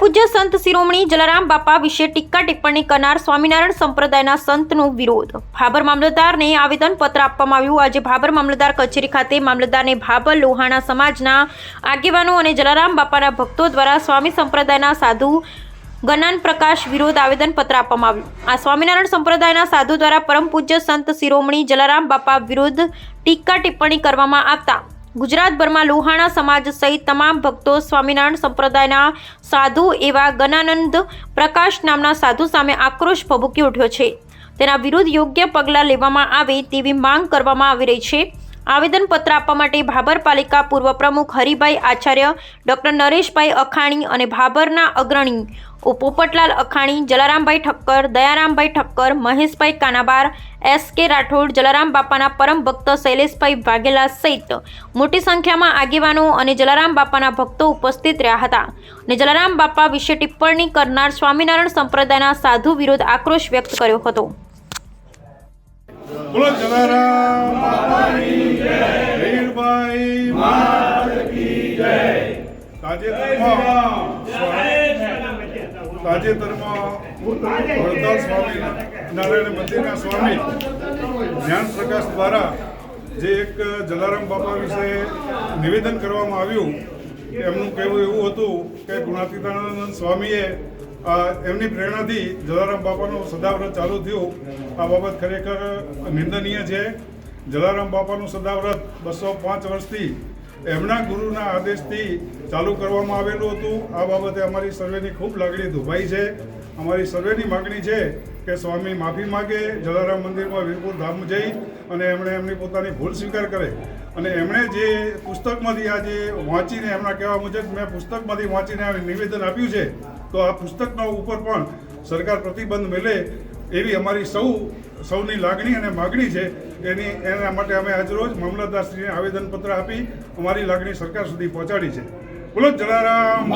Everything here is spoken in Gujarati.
પૂજ્ય સંત શિરોમણી જલારામ બાપા વિશે ટીકા ટિપ્પણી કરનાર સ્વામિનારાયણ સંપ્રદાયના સંતનો વિરોધ. ભાભર મામલતદારને આવેદનપત્ર આપવામાં આવ્યું. આજે ભાબર મામલતદાર કચેરી ખાતે મામલતદારને ભાભર લોહાણા સમાજના આગેવાનો અને જલારામ બાપાના ભક્તો દ્વારા સ્વામી સંપ્રદાયના સાધુ ગનાન પ્રકાશ વિરોધ આવેદનપત્ર આપવામાં આવ્યું. આ સ્વામિનારાયણ સંપ્રદાયના સાધુ દ્વારા પરમ પૂજ્ય સંત શિરોમણી જલારામ બાપા વિરુદ્ધ ટીકા ટિપ્પણી કરવામાં આવતા ગુજરાતભરમાં લોહાણા સમાજ સહિત તમામ ભક્તો સ્વામિનારાયણ સંપ્રદાયના સાધુ એવા ગનાનંદ પ્રકાશ નામના સાધુ સામે આક્રોશ ભભૂકી ઉઠ્યો છે. તેના વિરુદ્ધ યોગ્ય પગલાં લેવામાં આવે તેવી માંગ કરવામાં આવી રહી છે. આવેદનપત્ર આપવા માટે ભાભર પાલિકા પૂર્વ પ્રમુખ હરિભાઈ આચાર્ય, ડોક્ટર નરેશભાઈ અખાણી અને ભાભરના અગ્રણી પોપટલાલ અખાણી, જલારામભાઈ ઠક્કર, દયારામભાઈ ઠક્કર, મહેશભાઈ કાનાબાર, એસ કે રાઠોડ, જલારામ બાપાના પરમ ભક્ત શૈલેષભાઈ વાઘેલા સહિત મોટી સંખ્યામાં આગેવાનો અને જલારામ બાપાના ભક્તો ઉપસ્થિત રહ્યા હતા અને જલારામ બાપા વિશે ટિપ્પણી કરનાર સ્વામિનારાયણ સંપ્રદાયના સાધુ વિરોધ આક્રોશ વ્યક્ત કર્યો હતો. બોલો જલારામ તાજેતરમાં વડતાલ સ્વામી નારાયણ મંદિરના સ્વામી જ્ઞાન પ્રકાશ દ્વારા જે એક જલારામ બાપા વિશે નિવેદન કરવામાં આવ્યું, એમનું કહેવું એવું હતું કે ગુણાતીતાનંદ સ્વામીએ એમની પ્રેરણાથી જલારામ બાપાનું સદાવ્રત ચાલુ થયું. આ બાબત ખરેખર નિંદનીય છે. જલારામ બાપાનું સદાવ્રત બસો પાંચ વર્ષથી એમના ગુરુના આદેશથી ચાલુ કરવામાં આવેલું હતું. આ બાબતે અમારી સર્વેની ખૂબ લાગણી દુભાઈ છે. અમારી સર્વેની માગણી છે કે સ્વામી માફી માગે, જલારામ મંદિરમાં વીરપુર ધામ જઈ અને એમણે એમની પોતાની ભૂલ સ્વીકાર કરે. અને એમણે જે પુસ્તકમાંથી આજે વાંચીને એમના કહેવા મુજબ મેં પુસ્તકમાંથી વાંચીને નિવેદન આપ્યું છે, તો આ પુસ્તકના ઉપર પણ સરકાર પ્રતિબંધ મેળે એવી અમારી સૌ સૌની લાગણી અને માગણી છે, એની, એના માટે અમે આજરોજ મામલતદારશ્રીને આવેદનપત્ર આપી અમારી લાગણી સરકાર સુધી પહોંચાડી છે. બોલો, જલારામ.